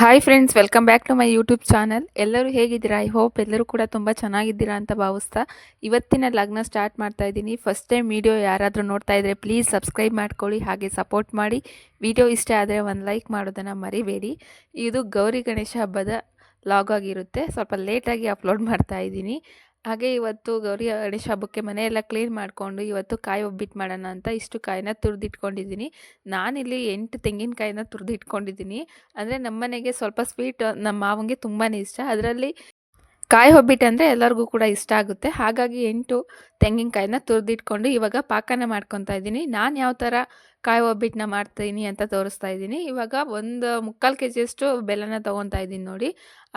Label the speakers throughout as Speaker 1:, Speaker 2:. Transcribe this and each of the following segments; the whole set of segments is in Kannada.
Speaker 1: Hi friends welcome back to my YouTube channel ಎಲ್ಲರೂ ಹೇಗಿದ್ದೀರಾ? ಐ ಹೋಪ್ ಎಲ್ಲರೂ ಕೂಡ ತುಂಬ ಚೆನ್ನಾಗಿದ್ದೀರಾ ಅಂತ ಭಾವಿಸ್ತಾ ಇವತ್ತಿನ ಲಗ್ನ ಸ್ಟಾರ್ಟ್ ಮಾಡ್ತಾ ಇದ್ದೀನಿ. ಫಸ್ಟ್ ಟೈಮ್ ವೀಡಿಯೋ ಯಾರಾದರೂ ನೋಡ್ತಾ ಇದ್ದರೆ ಪ್ಲೀಸ್ ಸಬ್ಸ್ಕ್ರೈಬ್ ಮಾಡ್ಕೊಳ್ಳಿ, ಹಾಗೆ ಸಪೋರ್ಟ್ ಮಾಡಿ. ವಿಡಿಯೋ ಇಷ್ಟ ಆದರೆ ಒಂದು ಲೈಕ್ ಮಾಡೋದನ್ನು ಮರಿಬೇಡಿ. ಇದು ಗೌರಿ ಗಣೇಶ ಹಬ್ಬದ ಲಾಗ್ ಆಗಿರುತ್ತೆ. ಸ್ವಲ್ಪ ಲೇಟಾಗಿ ಅಪ್ಲೋಡ್ ಮಾಡ್ತಾ ಇದ್ದೀನಿ. ಹಾಗೆ ಇವತ್ತು ಗೌರಿ ಗಣೇಶ ಹಬ್ಬಕ್ಕೆ ಮನೆಯೆಲ್ಲ ಕ್ಲೀನ್ ಮಾಡಿಕೊಂಡು ಇವತ್ತು ಕಾಯಿ ಒಬ್ಬಿಟ್ಟು ಮಾಡೋಣ ಅಂತ ಇಷ್ಟು ಕಾಯಿನ ತುರಿದಿಟ್ಕೊಂಡಿದ್ದೀನಿ. ನಾನಿಲ್ಲಿ ಎಂಟು ತೆಂಗಿನಕಾಯಿನ ತುರಿದಿಟ್ಕೊಂಡಿದ್ದೀನಿ. ಅಂದರೆ ನಮ್ಮ ಮನೆಗೆ ಸ್ವಲ್ಪ ಸ್ವೀಟ್ ನಮ್ಮ ಮಾವಂಗೆ ತುಂಬಾ ಇಷ್ಟ. ಅದರಲ್ಲಿ ಕಾಯಿ ಒಬ್ಬಿಟ್ಟು ಅಂದರೆ ಎಲ್ಲರಿಗೂ ಕೂಡ ಇಷ್ಟ ಆಗುತ್ತೆ. ಹಾಗಾಗಿ ಎಂಟು ತೆಂಗಿನಕಾಯಿನ ತುರಿದಿಟ್ಕೊಂಡು ಇವಾಗ ಪಾಕನ ಮಾಡ್ಕೊತಾ ಇದ್ದೀನಿ. ನಾನು ಯಾವ ಥರ ಕಾಯಿ ಒಬ್ಬಿಟ್ಟನ್ನ ಮಾಡ್ತೀನಿ ಅಂತ ತೋರಿಸ್ತಾ ಇದ್ದೀನಿ. ಇವಾಗ ಒಂದು ಮುಕ್ಕಾಲು ಕೆ ಜಿಯಷ್ಟು ಬೆಲ್ಲನ ತೊಗೊತಾ ಇದ್ದೀನಿ ನೋಡಿ.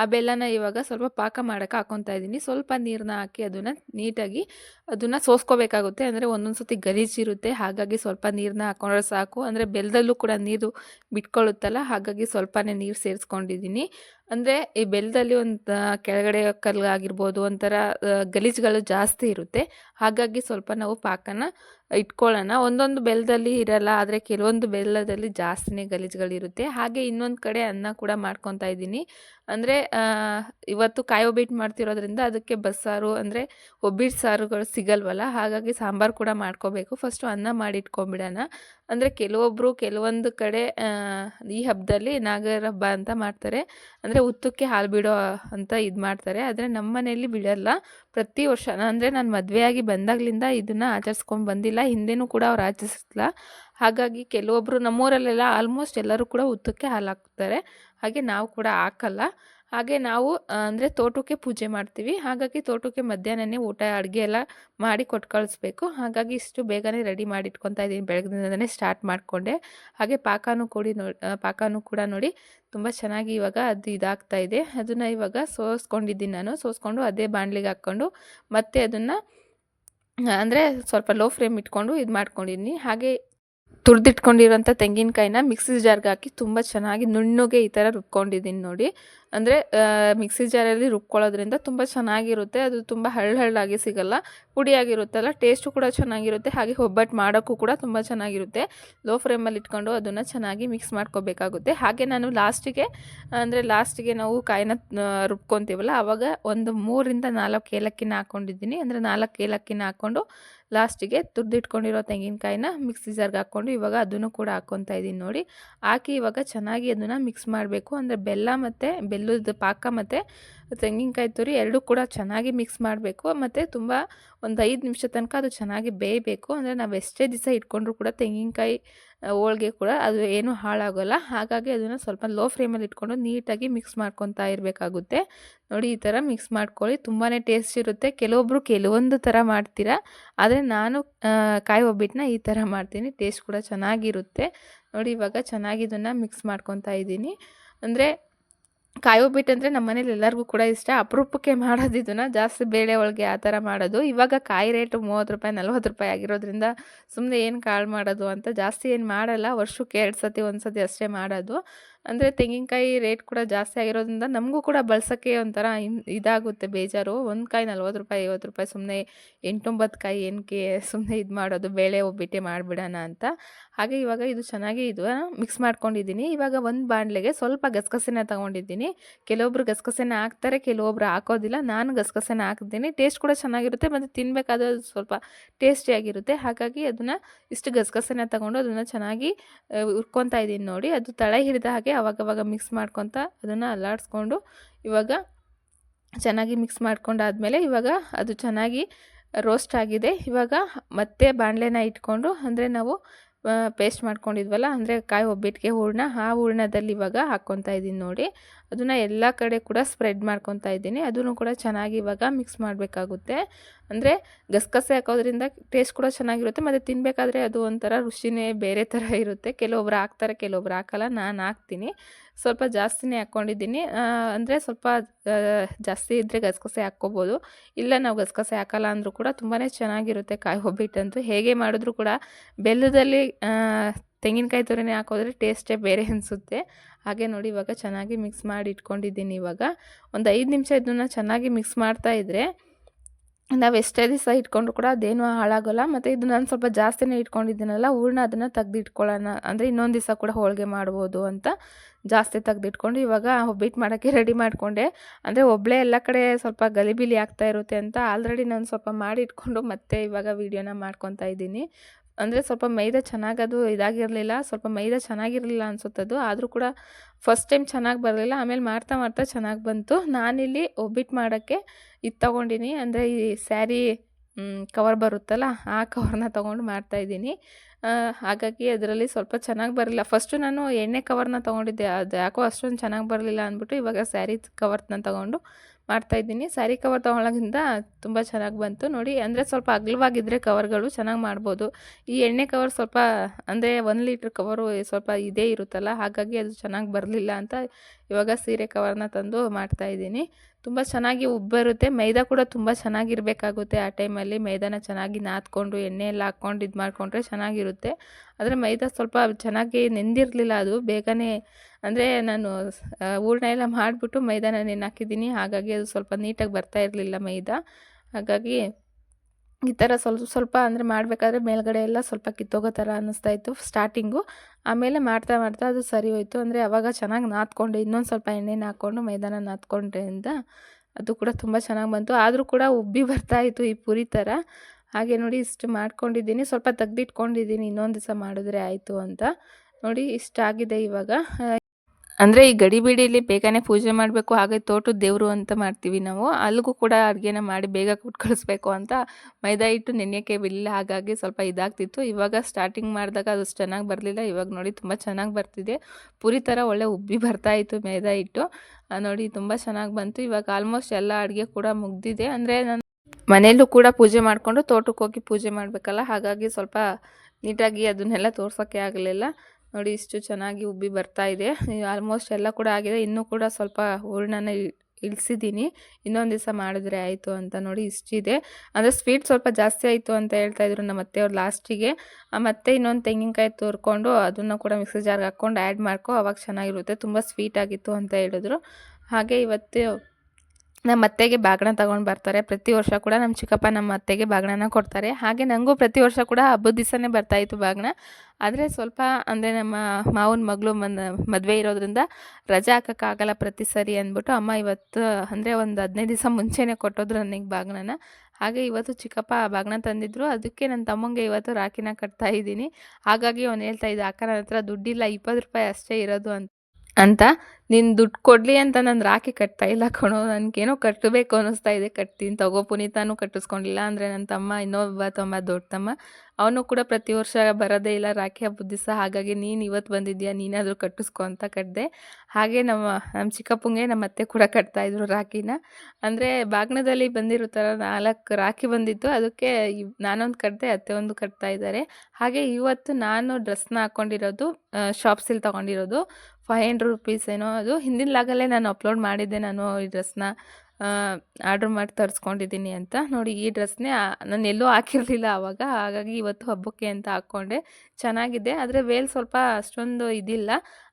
Speaker 1: ಆ ಬೆಲ್ಲನ ಇವಾಗ ಸ್ವಲ್ಪ ಪಾಕ ಮಾಡೋಕೆ ಹಾಕೊತಾ ಇದ್ದೀನಿ. ಸ್ವಲ್ಪ ನೀರನ್ನ ಹಾಕಿ ಅದನ್ನು ನೀಟಾಗಿ ಅದನ್ನು ಸೋಸ್ಕೋಬೇಕಾಗುತ್ತೆ. ಅಂದರೆ ಒಂದೊಂದು ಸತಿ ಗಲೀಜಿರುತ್ತೆ. ಹಾಗಾಗಿ ಸ್ವಲ್ಪ ನೀರನ್ನ ಹಾಕೊಂಡ್ರೆ ಸಾಕು. ಅಂದರೆ ಬೆಲ್ಲದಲ್ಲೂ ಕೂಡ ನೀರು ಬಿಟ್ಕೊಳ್ಳುತ್ತಲ್ಲ, ಹಾಗಾಗಿ ಸ್ವಲ್ಪನೇ ನೀರು ಸೇರಿಸ್ಕೊಂಡಿದ್ದೀನಿ. ಅಂದರೆ ಈ ಬೆಲ್ಲದಲ್ಲಿ ಒಂದು ಕೆಳಗಡೆ ಕಲ್ಲಾಗಿರ್ಬೋದು ಒಂಥರ ಗಲೀಜುಗಳು ಜಾಸ್ತಿ ಇರುತ್ತೆ. ಹಾಗಾಗಿ ಸ್ವಲ್ಪ ನಾವು ಪಾಕನ ಇಟ್ಕೊಳ್ಳೋಣ. ಒಂದೊಂದು ಬೆಲ್ಲದಲ್ಲಿ ಇರಲ್ಲ, ಆದರೆ ಕೆಲವೊಂದು ಬೆಲ್ಲದಲ್ಲಿ ಜಾಸ್ತಿನೇ ಗಲೀಜುಗಳಿರುತ್ತೆ. ಹಾಗೆ ಇನ್ನೊಂದು ಕಡೆ ಅನ್ನ ಕೂಡ ಮಾಡ್ಕೊತಾ ಇದ್ದೀನಿ. ಅಂದರೆ ಇವತ್ತು ಕಾಯಿ ಒಬ್ಬಿಟ್ಟು ಮಾಡ್ತಿರೋದ್ರಿಂದ ಅದಕ್ಕೆ ಬಸ್ಸಾರು ಅಂದರೆ ಒಬ್ಬಿಟ್ಟು ಸಾರುಗಳು ಸಿಗಲ್ವಲ್ಲ, ಹಾಗಾಗಿ ಸಾಂಬಾರು ಕೂಡ ಮಾಡ್ಕೋಬೇಕು. ಫಸ್ಟು ಅನ್ನ ಮಾಡಿ ಇಟ್ಕೊಂಬಿಡೋಣ ಅಂದರೆ ಕೆಲವೊಬ್ಬರು ಕೆಲವೊಂದು ಕಡೆ ಈ ಹಬ್ಬದಲ್ಲಿ ನಾಗರ ಹಬ್ಬ ಅಂತ ಮಾಡ್ತಾರೆ. ಅಂದರೆ ಉತ್ತಕ್ಕೆ ಹಾಲು ಬಿಡೋ ಅಂತ ಇದು ಮಾಡ್ತಾರೆ. ಆದರೆ ನಮ್ಮ ಮನೆಯಲ್ಲಿ ಬಿಡಲ್ಲ. ಪ್ರತಿ ವರ್ಷ ಅಂದರೆ ನಾನು ಮದುವೆಯಾಗಿ ಬಂದಾಗಲಿಂದ ಇದನ್ನು ಆಚರಿಸ್ಕೊಂಡು ಬಂದಿಲ್ಲ. ಹಿಂದೆನೂ ಕೂಡ ಅವ್ರು ಆಚರಿಸಿಲ್ಲ ಹಾಗಾಗಿ ಕೆಲವೊಬ್ಬರು ನಮ್ಮೂರಲ್ಲೆಲ್ಲ ಆಲ್ಮೋಸ್ಟ್ ಎಲ್ಲರೂ ಕೂಡ ಉತ್ತಕ್ಕೆ ಹಾಲು ಹಾಗೆ ನಾವು ಕೂಡ ಹಾಕಲ್ಲ. ಹಾಗೆ ನಾವು ಅಂದರೆ ತೋಟಕ್ಕೆ ಪೂಜೆ ಮಾಡ್ತೀವಿ. ಹಾಗಾಗಿ ತೋಟಕ್ಕೆ ಮಧ್ಯಾಹ್ನನೇ ಊಟ, ಅಡುಗೆ ಎಲ್ಲ ಮಾಡಿ ಕೊಟ್ಟು ಕಳಿಸ್ಬೇಕು ಹಾಗಾಗಿ ಇಷ್ಟು ಬೇಗನೆ ರೆಡಿ ಮಾಡಿ ಇಟ್ಕೊತಾ ಇದ್ದೀನಿ. ಬೆಳಗ್ಗಿನಿಂದನೇ ಸ್ಟಾರ್ಟ್ ಮಾಡಿಕೊಂಡೆ. ಹಾಗೆ ಪಾಕನೂ ಕೂಡಿ ನೋಡಿ ಪಾಕನೂ ಕೂಡ ನೋಡಿ ತುಂಬ ಚೆನ್ನಾಗಿ ಇವಾಗ ಅದು ಇದಾಗ್ತಾ ಇದೆ. ಅದನ್ನು ಇವಾಗ ಸೋಸ್ಕೊಂಡಿದ್ದೀನಿ ನಾನು. ಸೋಸ್ಕೊಂಡು ಅದೇ ಬಾಣಲಿಗೆ ಹಾಕ್ಕೊಂಡು ಮತ್ತೆ ಅದನ್ನು ಅಂದರೆ ಸ್ವಲ್ಪ ಲೋ ಫ್ಲೇಮ್ ಇಟ್ಕೊಂಡು ಇದು ಮಾಡ್ಕೊಂಡಿದ್ದೀನಿ ಹಾಗೆ ತುರಿದಿಟ್ಕೊಂಡಿರೋಂಥ ತೆಂಗಿನಕಾಯಿನ ಮಿಕ್ಸಿ ಜಾರ್ಗೆ ಹಾಕಿ ತುಂಬ ಚೆನ್ನಾಗಿ ನುಣ್ಣಗೆ ಈ ಥರ ರುಬ್ಕೊಂಡಿದ್ದೀನಿ ನೋಡಿ. ಅಂದರೆ ಮಿಕ್ಸಿ ಜಾರಲ್ಲಿ ರುಬ್ಕೊಳ್ಳೋದ್ರಿಂದ ತುಂಬ ಚೆನ್ನಾಗಿರುತ್ತೆ. ಅದು ತುಂಬ ಹಳ್ಳ ಹಳ್ಳಾಗಿ ಸಿಗಲ್ಲ, ಪುಡಿಯಾಗಿರುತ್ತಲ್ಲ, ಟೇಸ್ಟು ಕೂಡ ಚೆನ್ನಾಗಿರುತ್ತೆ. ಹಾಗೆ ಒಬ್ಬಟ್ಟು ಮಾಡೋಕ್ಕೂ ಕೂಡ ತುಂಬ ಚೆನ್ನಾಗಿರುತ್ತೆ. ಲೋ ಫ್ರೇಮಲ್ಲಿ ಇಟ್ಕೊಂಡು ಅದನ್ನು ಚೆನ್ನಾಗಿ ಮಿಕ್ಸ್ ಮಾಡ್ಕೋಬೇಕಾಗುತ್ತೆ. ಹಾಗೆ ನಾನು ಲಾಸ್ಟಿಗೆ, ಅಂದರೆ ಲಾಸ್ಟಿಗೆ ನಾವು ಕಾಯಿನ ರುಬ್ಕೊತೀವಲ್ಲ ಆವಾಗ ಒಂದು ಮೂರಿಂದ ನಾಲ್ಕು ಏಲಕ್ಕಿನ ಹಾಕ್ಕೊಂಡಿದ್ದೀನಿ. ಅಂದರೆ ನಾಲ್ಕು ಏಲಕ್ಕಿನ ಹಾಕ್ಕೊಂಡು ಲಾಸ್ಟಿಗೆ ತುರಿದಿಟ್ಕೊಂಡಿರೋ ತೆಂಗಿನಕಾಯಿನ ಮಿಕ್ಸಿ ಜಾರ್ಗೆ ಹಾಕ್ಕೊಂಡು ಇವಾಗ ಅದನ್ನು ಕೂಡ ಹಾಕ್ಕೊತಾ ಇದ್ದೀನಿ ನೋಡಿ. ಹಾಕಿ ಇವಾಗ ಚೆನ್ನಾಗಿ ಅದನ್ನು ಮಿಕ್ಸ್ ಮಾಡಬೇಕು. ಅಂದರೆ ಬೆಲ್ಲ ಮತ್ತು, ಬೆಲ್ಲದ ಪಾಕ ಮತ್ತು ತೆಂಗಿನಕಾಯಿ ತುರಿ ಎರಡೂ ಕೂಡ ಚೆನ್ನಾಗಿ ಮಿಕ್ಸ್ ಮಾಡಬೇಕು. ಮತ್ತು ತುಂಬ ಒಂದು ಐದು ನಿಮಿಷ ತನಕ ಅದು ಚೆನ್ನಾಗಿ ಬೇಯಬೇಕು. ಅಂದರೆ ನಾವು ಎಷ್ಟೇ ದಿವಸ ಇಟ್ಕೊಂಡ್ರೂ ಕೂಡ ತೆಂಗಿನಕಾಯಿ ಹೋಳ್ಗೆ ಕೂಡ ಅದು ಏನೂ ಹಾಳಾಗೋಲ್ಲ. ಹಾಗಾಗಿ ಅದನ್ನು ಸ್ವಲ್ಪ ಲೋ ಫ್ಲೇಮಲ್ಲಿ ಇಟ್ಕೊಂಡು ನೀಟಾಗಿ ಮಿಕ್ಸ್ ಮಾಡ್ಕೊತಾ ಇರಬೇಕಾಗುತ್ತೆ. ನೋಡಿ ಈ ಥರ ಮಿಕ್ಸ್ ಮಾಡ್ಕೊಳ್ಳಿ. ತುಂಬಾ ಟೇಸ್ಟ್ ಇರುತ್ತೆ. ಕೆಲವೊಬ್ಬರು ಕೆಲವೊಂದು ಥರ ಮಾಡ್ತೀರಾ. ಆದರೆ ನಾನು ಕಾಯಿ ಒಬ್ಬಿಟ್ಟನ್ನ ಈ ಥರ ಮಾಡ್ತೀನಿ. ಟೇಸ್ಟ್ ಕೂಡ ಚೆನ್ನಾಗಿರುತ್ತೆ. ನೋಡಿ ಇವಾಗ ಚೆನ್ನಾಗಿ ಇದನ್ನು ಮಿಕ್ಸ್ ಮಾಡ್ಕೊತಾ ಇದ್ದೀನಿ. ಅಂದರೆ ಕಾಯಿ ಒಬ್ಬಿಟ್ಟು ಅಂದರೆ ನಮ್ಮ ಮನೇಲಿ ಎಲ್ಲರಿಗೂ ಕೂಡ ಇಷ್ಟ. ಅಪರೂಪಕ್ಕೆ ಮಾಡೋದು ಜಾಸ್ತಿ ಬೇಳೆ ಒಳಗೆ ಆ ಥರ ಮಾಡೋದು. ಇವಾಗ ಕಾಯಿ ರೇಟು ಮೂವತ್ತು ರೂಪಾಯಿ, ನಲ್ವತ್ತು ರೂಪಾಯಿ ಆಗಿರೋದ್ರಿಂದ ಸುಮ್ಮನೆ ಏನು ಕಾಳು ಮಾಡೋದು ಅಂತ ಜಾಸ್ತಿ ಏನು ಮಾಡಲ್ಲ. ವರ್ಷಕ್ಕೆ ಎರಡು ಸತಿ ಒಂದು ಸತಿ ಅಷ್ಟೇ ಮಾಡೋದು. ಅಂದರೆ ತೆಂಗಿನಕಾಯಿ ರೇಟ್ ಕೂಡ ಜಾಸ್ತಿ ಆಗಿರೋದ್ರಿಂದ ನಮಗೂ ಕೂಡ ಬಳಸೋಕ್ಕೆ ಒಂಥರ ಇದಾಗುತ್ತೆ ಬೇಜಾರು. ಒಂದು ಕಾಯಿ ನಲ್ವತ್ತು ರೂಪಾಯಿ, ಐವತ್ತು ರೂಪಾಯಿ ಸುಮ್ಮನೆ ಎಂಟೊಂಬತ್ತು ಕಾಯಿ ಏನಕ್ಕೆ ಸುಮ್ಮನೆ ಇದು ಮಾಡೋದು, ಬೇಳೆ ಒಬ್ಬಿಟ್ಟೆ ಮಾಡಿಬಿಡೋಣ ಅಂತ. ಹಾಗೆ ಇವಾಗ ಇದು ಚೆನ್ನಾಗಿ ಇದು ಮಿಕ್ಸ್ ಮಾಡ್ಕೊಂಡಿದ್ದೀನಿ. ಇವಾಗ ಒಂದು ಬಾಣಲೆಗೆ ಸ್ವಲ್ಪ ಗಸಗಸೆನ ತೊಗೊಂಡಿದ್ದೀನಿ. ಕೆಲವೊಬ್ರು ಗಸಗಸೆನ ಹಾಕ್ತಾರೆ, ಕೆಲವೊಬ್ರು ಹಾಕೋದಿಲ್ಲ. ನಾನು ಗಸಗಸೆನ ಹಾಕಿದ್ದೀನಿ ಟೇಸ್ಟ್ ಕೂಡ ಚೆನ್ನಾಗಿರುತ್ತೆ, ಮತ್ತು ತಿನ್ನಬೇಕಾದ್ರೆ ಸ್ವಲ್ಪ ಟೇಸ್ಟಿಯಾಗಿರುತ್ತೆ ಹಾಗಾಗಿ ಅದನ್ನು ಇಷ್ಟು ಗಸಗಸೆನ ತಗೊಂಡು ಅದನ್ನು ಚೆನ್ನಾಗಿ ಉರ್ಕೊತಾ ಇದ್ದೀನಿ ನೋಡಿ. ಅದು ತಳ ಹಿಡಿದ ಹಾಗೆ ಅವಾಗವಾಗ ಮಿಕ್ಸ್ ಮಾಡ್ಕೊತ ಅದನ್ನು ಅಲ್ಲಾಡಿಸ್ಕೊಂಡು ಇವಾಗ ಚೆನ್ನಾಗಿ ಮಿಕ್ಸ್ ಮಾಡ್ಕೊಂಡಾದಮೇಲೆ ಇವಾಗ ಅದು ಚೆನ್ನಾಗಿ ರೋಸ್ಟ್ ಆಗಿದೆ. ಇವಾಗ ಮತ್ತೆ ಬಾಣಲೆನ ಇಟ್ಕೊಂಡು ಅಂದರೆ ನಾವು ಪೇಸ್ಟ್ ಮಾಡ್ಕೊಂಡಿದ್ವಲ್ಲ, ಅಂದರೆ ಕಾಯಿ ಒಬ್ಬಿಟ್ಟಿಗೆ ಹೂರಣ, ಆ ಹೂರಣದಲ್ಲಿ ಇವಾಗ ಹಾಕ್ಕೊತಾ ಇದ್ದೀನಿ ನೋಡಿ. ಅದನ್ನು ಎಲ್ಲ ಕಡೆ ಕೂಡ ಸ್ಪ್ರೆಡ್ ಮಾಡ್ಕೊತಾ ಇದ್ದೀನಿ ಅದನ್ನು ಕೂಡ ಚೆನ್ನಾಗಿ ಇವಾಗ ಮಿಕ್ಸ್ ಮಾಡಬೇಕಾಗುತ್ತೆ. ಅಂದರೆ ಗಸಗಸೆ ಹಾಕೋದ್ರಿಂದ ಟೇಸ್ಟ್ ಕೂಡ ಚೆನ್ನಾಗಿರುತ್ತೆ. ಮತ್ತು ತಿನ್ನಬೇಕಾದ್ರೆ ಅದು ಒಂಥರ ರುಚಿನೇ ಬೇರೆ ಥರ ಇರುತ್ತೆ. ಕೆಲವೊಬ್ರು ಹಾಕ್ತಾರೆ, ಕೆಲವೊಬ್ರು ಹಾಕಲ್ಲ, ನಾನು ಹಾಕ್ತೀನಿ. ಸ್ವಲ್ಪ ಜಾಸ್ತಿನೇ ಹಾಕ್ಕೊಂಡಿದ್ದೀನಿ. ಅಂದರೆ ಸ್ವಲ್ಪ ಜಾಸ್ತಿ ಇದ್ದರೆ ಗಸಗಸೆ ಹಾಕ್ಕೋಬೋದು. ಇಲ್ಲ ನಾವು ಗಸಗಸೆ ಹಾಕಲ್ಲ ಅಂದರೂ ಕೂಡ ತುಂಬಾ ಚೆನ್ನಾಗಿರುತ್ತೆ ಕಾಯಿ ಒಬ್ಬಿಟ್ಟಂತೂ. ಹೇಗೆ ಮಾಡಿದ್ರೂ ಕೂಡ ಬೆಲ್ಲದಲ್ಲಿ ತೆಂಗಿನಕಾಯಿ ತುರಿನೇ ಹಾಕೋದ್ರೆ ಟೇಸ್ಟೇ ಬೇರೆ ಅನಿಸುತ್ತೆ. ಹಾಗೆ ನೋಡಿ ಇವಾಗ ಚೆನ್ನಾಗಿ ಮಿಕ್ಸ್ ಮಾಡಿ ಇಟ್ಕೊಂಡಿದ್ದೀನಿ ಇವಾಗ. ಒಂದು ಐದು ನಿಮಿಷ ಇದನ್ನು ಚೆನ್ನಾಗಿ ಮಿಕ್ಸ್ ಮಾಡ್ತಾ ಇದ್ದರೆ ನಾವು ಎಷ್ಟೇ ದಿವಸ ಇಟ್ಕೊಂಡ್ರು ಕೂಡ ಅದೇನು ಹಾಳಾಗೋಲ್ಲ. ಮತ್ತು ಇದು ನಾನು ಸ್ವಲ್ಪ ಜಾಸ್ತಿನೇ ಇಟ್ಕೊಂಡಿದ್ದೀನಲ್ಲ ಹೂರ್ಣ ಅದನ್ನು ತೆಗ್ದು ಇಟ್ಕೊಳ್ಳೋಣ ಅಂದರೆ ಇನ್ನೊಂದು ದಿವಸ ಕೂಡ ಹೋಳಿಗೆ ಮಾಡ್ಬೋದು ಅಂತ. ಜಾಸ್ತಿ ತೆಗೆದಿಟ್ಕೊಂಡು ಇವಾಗ ಒಬ್ಬಿಟ್ ಮಾಡೋಕ್ಕೆ ರೆಡಿ ಮಾಡಿಕೊಂಡೆ. ಅಂದರೆ ಒಬ್ಬಳೇ ಎಲ್ಲ ಕಡೆ ಸ್ವಲ್ಪ ಗಲಿಬಿಲಿ ಆಗ್ತಾ ಇರುತ್ತೆ ಅಂತ ಆಲ್ರೆಡಿ ನಾನು ಸ್ವಲ್ಪ ಮಾಡಿ ಇಟ್ಕೊಂಡು ಮತ್ತೆ ಇವಾಗ ವೀಡಿಯೋನ ಮಾಡ್ಕೊತಾ ಇದ್ದೀನಿ. ಅಂದರೆ ಸ್ವಲ್ಪ ಮೈದಾ ಚೆನ್ನಾಗದು ಇದಾಗಿರಲಿಲ್ಲ, ಸ್ವಲ್ಪ ಮೈದಾ ಚೆನ್ನಾಗಿರಲಿಲ್ಲ ಅನ್ಸುತ್ತದು. ಆದರೂ ಕೂಡ ಫಸ್ಟ್ ಟೈಮ್ ಚೆನ್ನಾಗಿ ಬರಲಿಲ್ಲ, ಆಮೇಲೆ ಮಾಡ್ತಾ ಮಾಡ್ತಾ ಚೆನ್ನಾಗಿ ಬಂತು. ನಾನಿಲ್ಲಿ ಒಬ್ಬಿಟ್ಟು ಮಾಡೋಕ್ಕೆ ಇದು ತೊಗೊಂಡಿನಿ. ಅಂದರೆ ಈ ಸ್ಯಾರಿ ಕವರ್ ಬರುತ್ತಲ್ಲ, ಆ ಕವರ್ನ ತೊಗೊಂಡು ಮಾಡ್ತಾಯಿದ್ದೀನಿ ಹಾಗಾಗಿ ಅದರಲ್ಲಿ ಸ್ವಲ್ಪ ಚೆನ್ನಾಗಿ ಬರಲಿಲ್ಲ. ಫಸ್ಟು ನಾನು ಎಣ್ಣೆ ಕವರ್ನ ತೊಗೊಂಡಿದ್ದೆ, ಅದು ಯಾಕೋ ಅಷ್ಟೊಂದು ಚೆನ್ನಾಗಿ ಬರಲಿಲ್ಲ ಅಂದ್ಬಿಟ್ಟು ಇವಾಗ ಸ್ಯಾರಿ ಕವರ್ನ ತೊಗೊಂಡು ಮಾಡ್ತಾಯಿದ್ದೀನಿ ಸ್ಯಾರಿ ಕವರ್ ತೊಗೊಳೋದ್ರಿಂದ ತುಂಬ ಚೆನ್ನಾಗಿ ಬಂತು. ನೋಡಿ, ಅಂದರೆ ಸ್ವಲ್ಪ ಅಗಲವಾಗಿದ್ದರೆ ಕವರ್ಗಳು ಚೆನ್ನಾಗಿ ಮಾಡ್ಬೋದು. ಈ ಎಣ್ಣೆ ಕವರ್ ಸ್ವಲ್ಪ, ಅಂದರೆ ಒಂದು ಲೀಟ್ರ್ ಕವರು ಸ್ವಲ್ಪ ಇದೇ ಇರುತ್ತಲ್ಲ, ಹಾಗಾಗಿ ಅದು ಚೆನ್ನಾಗಿ ಬರಲಿಲ್ಲ ಅಂತ ಇವಾಗ ಸೀರೆ ಕವರ್ನ ತಂದು ಮಾಡ್ತಾಯಿದ್ದೀನಿ ತುಂಬ ಚೆನ್ನಾಗಿ ಉಬ್ಬರುತ್ತೆ ಮೈದಾ ಕೂಡ ತುಂಬ ಚೆನ್ನಾಗಿರಬೇಕಾಗುತ್ತೆ. ಆ ಟೈಮಲ್ಲಿ ಮೈದಾನ ಚೆನ್ನಾಗಿ ನಾದ್ಕೊಂಡು ಎಣ್ಣೆ ಎಲ್ಲ ಹಾಕ್ಕೊಂಡು ಇದು ಮಾಡಿಕೊಂಡ್ರೆ ಚೆನ್ನಾಗಿರುತ್ತೆ. ಆದರೆ ಮೈದಾ ಸ್ವಲ್ಪ ಚೆನ್ನಾಗಿ ನೆಂದಿರಲಿಲ್ಲ ಅದು. ಬೇಗನೆ ಅಂದರೆ ನಾನು ಹೂರ್ಣ ಎಲ್ಲ ಮಾಡಿಬಿಟ್ಟು ಮೈದಾನ ನೆನೆ ಹಾಕಿದ್ದೀನಿ. ಹಾಗಾಗಿ ಅದು ಸ್ವಲ್ಪ ನೀಟಾಗಿ ಬರ್ತಾ ಇರಲಿಲ್ಲ ಮೈದಾ. ಹಾಗಾಗಿ ಈ ಥರ ಸ್ವಲ್ಪ ಸ್ವಲ್ಪ ಅಂದರೆ ಮಾಡಬೇಕಾದ್ರೆ ಮೇಲ್ಗಡೆ ಎಲ್ಲ ಸ್ವಲ್ಪ ಕಿತ್ತೋಗೋ ಥರ ಅನ್ನಿಸ್ತಾ ಇತ್ತು ಸ್ಟಾರ್ಟಿಂಗು. ಆಮೇಲೆ ಮಾಡ್ತಾ ಮಾಡ್ತಾ ಅದು ಸರಿ ಹೋಯಿತು. ಅಂದರೆ ಅವಾಗ ಚೆನ್ನಾಗಿ ನಾದ್ಕೊಂಡೆ. ಇನ್ನೊಂದು ಸ್ವಲ್ಪ ಎಣ್ಣೆನ ಹಾಕ್ಕೊಂಡು ಮೈದಾನ ನಾದ್ಕೊಂಡ್ರಿಂದ ಅದು ಕೂಡ ತುಂಬ ಚೆನ್ನಾಗಿ ಬಂತು. ಆದರೂ ಕೂಡ ಉಬ್ಬಿ ಬರ್ತಾ ಇತ್ತು ಈ ಪುರಿ ಥರ. ಹಾಗೆ ನೋಡಿ ಇಷ್ಟು ಮಾಡ್ಕೊಂಡಿದ್ದೀನಿ. ಸ್ವಲ್ಪ ತೆಗ್ದಿಟ್ಕೊಂಡಿದ್ದೀನಿ. ಇನ್ನೊಂದು ದಿವಸ ಮಾಡಿದ್ರೆ ಆಯಿತು ಅಂತ. ನೋಡಿ ಇಷ್ಟಾಗಿದೆ ಇವಾಗ. ಅಂದರೆ ಈ ಗಡಿಬಿಡಿಲಿ ಬೇಗನೆ ಪೂಜೆ ಮಾಡಬೇಕು, ಹಾಗೆ ತೋಟದ ದೇವರು ಅಂತ ಮಾಡ್ತೀವಿ ನಾವು. ಅಲ್ಲಿಗೂ ಕೂಡ ಅಡುಗೆನ ಮಾಡಿ ಬೇಗ ಕೊಟ್ಟು ಕಳಿಸ್ಬೇಕು ಅಂತ ಮೈದಾ ಹಿಟ್ಟು ನೆನೆಯೋಕ್ಕೆ ಬಿಲ್ಲ ಹಾಗಾಗಿ ಸ್ವಲ್ಪ ಇದಾಗ್ತಿತ್ತು. ಇವಾಗ ಸ್ಟಾರ್ಟಿಂಗ್ ಮಾಡಿದಾಗ ಅದು ಚೆನ್ನಾಗಿ ಬರಲಿಲ್ಲ. ಇವಾಗ ನೋಡಿ ತುಂಬ ಚೆನ್ನಾಗಿ ಬರ್ತಿದೆ. ಪುರಿ ಥರ ಒಳ್ಳೆ ಉಬ್ಬಿ ಬರ್ತಾ ಇತ್ತು ಮೈದಾ ಹಿಟ್ಟು. ನೋಡಿ ತುಂಬ ಚೆನ್ನಾಗಿ ಬಂತು. ಇವಾಗ ಆಲ್ಮೋಸ್ಟ್ ಎಲ್ಲ ಅಡುಗೆ ಕೂಡ ಮುಗ್ದಿದೆ. ಅಂದರೆ ನಾನು ಮನೆಯಲ್ಲೂ ಕೂಡ ಪೂಜೆ ಮಾಡಿಕೊಂಡು ತೋಟಕ್ಕೆ ಹೋಗಿ ಪೂಜೆ ಮಾಡಬೇಕಲ್ಲ, ಹಾಗಾಗಿ ಸ್ವಲ್ಪ ನೀಟಾಗಿ ಅದನ್ನೆಲ್ಲ ತೋರ್ಸೋಕ್ಕೆ ಆಗಲಿಲ್ಲ. ನೋಡಿ ಇಷ್ಟು ಚೆನ್ನಾಗಿ ಉಬ್ಬಿ ಬರ್ತಾ ಇದೆ. ಆಲ್ಮೋಸ್ಟ್ ಎಲ್ಲ ಕೂಡ ಆಗಿದೆ. ಇನ್ನೂ ಕೂಡ ಸ್ವಲ್ಪ ಹೂರ್ಣನ ಇಳಿಸಿದ್ದೀನಿ ಇನ್ನೊಂದು ದಿವಸ ಮಾಡಿದ್ರೆ ಆಯಿತು ಅಂತ ನೋಡಿ ಇಷ್ಟಿದೆ. ಅಂದರೆ ಸ್ವೀಟ್ ಸ್ವಲ್ಪ ಜಾಸ್ತಿ ಆಯಿತು ಅಂತ ಹೇಳ್ತಾ ಇದ್ರು ನಮ್ಮ ಅತ್ತೆಯವ್ರು ಲಾಸ್ಟಿಗೆ ಮತ್ತೆ ಇನ್ನೊಂದು ತೆಂಗಿನಕಾಯಿ ತುರ್ಕೊಂಡು ಅದನ್ನು ಕೂಡ ಮಿಕ್ಸಿ ಜಾರ್ಗೆ ಹಾಕ್ಕೊಂಡು ಆ್ಯಡ್ ಮಾಡ್ಕೊ. ಅವಾಗ ಚೆನ್ನಾಗಿರುತ್ತೆ. ತುಂಬ ಸ್ವೀಟ್ ಆಗಿತ್ತು ಅಂತ ಹೇಳಿದ್ರು. ಹಾಗೆ ಇವತ್ತು ನಮ್ಮ ಅತ್ತೆಗೆ ಬಾಗಣ ತಗೊಂಡು ಬರ್ತಾರೆ. ಪ್ರತಿ ವರ್ಷ ಕೂಡ ನಮ್ಮ ಚಿಕ್ಕಪ್ಪ ನಮ್ಮ ಅತ್ತೆಗೆ ಬಾಗಣನ ಕೊಡ್ತಾರೆ. ಹಾಗೆ ನನಗೂ ಪ್ರತಿ ವರ್ಷ ಕೂಡ ಹಬ್ಬದ ದಿವಸನೇ ಬರ್ತಾಯಿತ್ತು ಬಾಗಣ ಆದರೆ ಸ್ವಲ್ಪ ಅಂದರೆ ನಮ್ಮ ಮಾವನ ಮಗಳು ಮನ್ ಮದುವೆ ಇರೋದ್ರಿಂದ ರಜೆ ಹಾಕೋಕ್ಕಾಗಲ್ಲ ಪ್ರತಿ ಸರಿ ಅಂದ್ಬಿಟ್ಟು ಅಮ್ಮ ಇವತ್ತು ಅಂದರೆ ಒಂದು ಹದಿನೈದು ದಿವಸ ಮುಂಚೆನೇ ಕೊಟ್ಟೋದ್ರು ನನಗೆ ಬಾಗಣನ ಹಾಗೆ ಇವತ್ತು ಚಿಕ್ಕಪ್ಪ ಬಾಗಣ ತಂದಿದ್ರು. ಅದಕ್ಕೆ ನನ್ನ ತಮ್ಮಂಗೆ ಇವತ್ತು ರಾಖಿನ ಕಟ್ತಾ ಇದ್ದೀನಿ. ಹಾಗಾಗಿ ಅವನು ಹೇಳ್ತಾ ಇದ್ದ ಅಕ್ಕ ನನ್ನ ಹತ್ರ ದುಡ್ಡಿಲ್ಲ, ಇಪ್ಪತ್ತು ರೂಪಾಯಿ ಅಷ್ಟೇ ಇರೋದು ಅಂತ. ಅಂತ. ನೀನು ದುಡ್ಡು ಕೊಡಲಿ ಅಂತ ನಾನು ರಾಖಿ ಕಟ್ತಾ ಇಲ್ಲ ಕಣೋ. ನನಗೇನೋ ಕಟ್ಟಬೇಕು ಅನ್ನಿಸ್ತಾ ಇದೆ. ಕಟ್ತೀನಿ, ತಗೋ. ಪುನೀತಾನು ಕಟ್ಟಿಸ್ಕೊಂಡಿಲ್ಲ ಅಂದರೆ ನನ್ನ ತಮ್ಮ, ಇನ್ನೊಬ್ಬ ತಮ್ಮ, ದೊಡ್ಡ ತಮ್ಮ. ಅವನು ಕೂಡ ಪ್ರತಿ ವರ್ಷ ಬರೋದೇ ಇಲ್ಲ ರಾಖಿ ಹಬ್ಬದ ದಿವಸ. ಹಾಗಾಗಿ ನೀನು ಇವತ್ತು ಬಂದಿದ್ಯಾ? ನೀನಾದರೂ ಕಟ್ಟಿಸ್ಕೊ ಅಂತ ಕಟ್ಟಿದೆ ಹಾಗೆ ನಮ್ಮ ನಮ್ಮ ಚಿಕ್ಕಪ್ಪಂಗೆ ನಮ್ಮ ಅತ್ತೆ ಕೂಡ ಕಟ್ತಾಯಿದ್ರು ರಾಖಿನ. ಅಂದರೆ ಬಾಗ್ನದಲ್ಲಿ ಬಂದಿರೋ ಥರ ನಾಲ್ಕು ರಾಖಿ ಬಂದಿತ್ತು. ಅದಕ್ಕೆ ನಾನೊಂದು ಕಟ್ಟಿದೆ ಅತ್ತೆ ಒಂದು ಕಟ್ತಾ ಇದ್ದಾರೆ ಹಾಗೆ ಇವತ್ತು ನಾನು ಡ್ರೆಸ್ನ ಹಾಕ್ಕೊಂಡಿರೋದು ಶಾಪ್ಸಲ್ಲಿ ತೊಗೊಂಡಿರೋದು. ಫೈವ್ ಹಂಡ್ರೆಡ್ ರುಪೀಸ್ ಏನೋ ಅದು ಹಿಂದಿನ ಲಾಗಲ್ಲೇ ನಾನು ಅಪ್ಲೋಡ್ ಮಾಡಿದ್ದೆ ನಾನು ಈ ಡ್ರೆಸ್ನ. ಆರ್ಡ್ರ್ ಮಾಡಿ ತರಿಸ್ಕೊಂಡಿದ್ದೀನಿ ಅಂತ. ನೋಡಿ ಈ ಡ್ರೆಸ್ನೇ ನಾನು ಎಲ್ಲೂ ಹಾಕಿರಲಿಲ್ಲ ಆವಾಗ ಹಾಗಾಗಿ ಇವತ್ತು ಹಬ್ಬಕ್ಕೆ ಅಂತ ಹಾಕ್ಕೊಂಡೆ. ಚೆನ್ನಾಗಿದೆ. ಆದರೆ ವೇಲ್ ಸ್ವಲ್ಪ ಅಷ್ಟೊಂದು ಇದಿಲ್ಲ.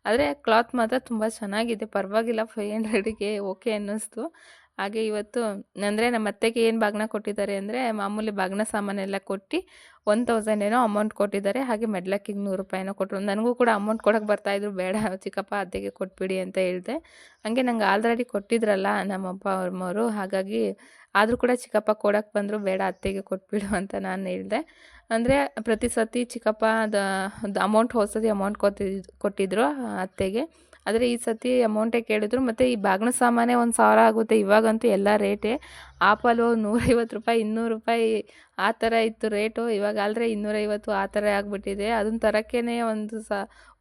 Speaker 1: ಆದರೆ ಕ್ಲಾತ್ ಮಾತ್ರ ತುಂಬ ಚೆನ್ನಾಗಿದೆ. ಪರವಾಗಿಲ್ಲ ಫೈವ್ ಹಂಡ್ರೆಡ್ಗೆ ಓಕೆ ಅನ್ನಿಸ್ತು. ಹಾಗೆ ಇವತ್ತು ಅಂದರೆ ನಮ್ಮ ಅತ್ತೆಗೆ ಏನು ಬಾಗ್ನ ಕೊಟ್ಟಿದ್ದಾರೆ ಅಂದರೆ ಮಾಮೂಲಿ ಬಾಗ್ನ ಸಾಮಾನೆಲ್ಲ ಕೊಟ್ಟು ಒನ್ ತೌಸಂಡ್ ಏನೋ ಅಮೌಂಟ್ ಕೊಟ್ಟಿದ್ದಾರೆ. ಹಾಗೆ ಮೆಡ್ಲಕ್ಕಿಗೆ ನೂರು ರೂಪಾಯಿನೋ ಕೊಟ್ಟರು ನನಗೂ ಕೂಡ ಅಮೌಂಟ್ ಕೊಡೋಕ್ಕೆ ಬರ್ತಾಯಿದ್ರು ಬೇಡ, ಚಿಕ್ಕಪ್ಪ, ಅತ್ತೆಗೆ ಕೊಟ್ಬಿಡಿ ಅಂತ ಹೇಳಿದೆ. ಹಾಗೆ ನಂಗೆ ಆಲ್ರೆಡಿ ಕೊಟ್ಟಿದ್ರಲ್ಲ ನಮ್ಮಪ್ಪ ಅವ್ರಮ್ಮವರು. ಹಾಗಾಗಿ ಆದರೂ ಕೂಡ ಚಿಕ್ಕಪ್ಪ ಕೊಡೋಕ್ಕೆ ಬಂದರು. ಬೇಡ, ಅತ್ತೆಗೆ ಕೊಟ್ಬಿಡು ಅಂತ ನಾನು ಹೇಳಿದೆ. ಅಂದರೆ ಪ್ರತಿ ಸತಿ ಚಿಕ್ಕಪ್ಪ ಅದು ಅಮೌಂಟ್ ಹೊಸದಿ ಅಮೌಂಟ್ ಕೊಟ್ಟಿದ್ದು ಕೊಟ್ಟಿದ್ರು ಅತ್ತೆಗೆ. ಆದರೆ ಈ ಸತಿ ಅಮೌಂಟೇ ಕೇಳಿದ್ರು ಮತ್ತು ಈ ಬಾಗಿನ ಸಾಮಾನೇ ಒಂದು ಸಾವಿರ ಆಗುತ್ತೆ. ಇವಾಗಂತೂ ಎಲ್ಲ ರೇಟೇ ಆಪಲು ನೂರೈವತ್ತು ರೂಪಾಯಿ, ಇನ್ನೂರು ರೂಪಾಯಿ ಆ ಥರ ಇತ್ತು ರೇಟು ಇವಾಗ ಆದರೆ ಇನ್ನೂರೈವತ್ತು ಆ ಥರ ಆಗಿಬಿಟ್ಟಿದೆ. ಅದನ್ನ ತರೋಕ್ಕೇ ಒಂದು ಸ,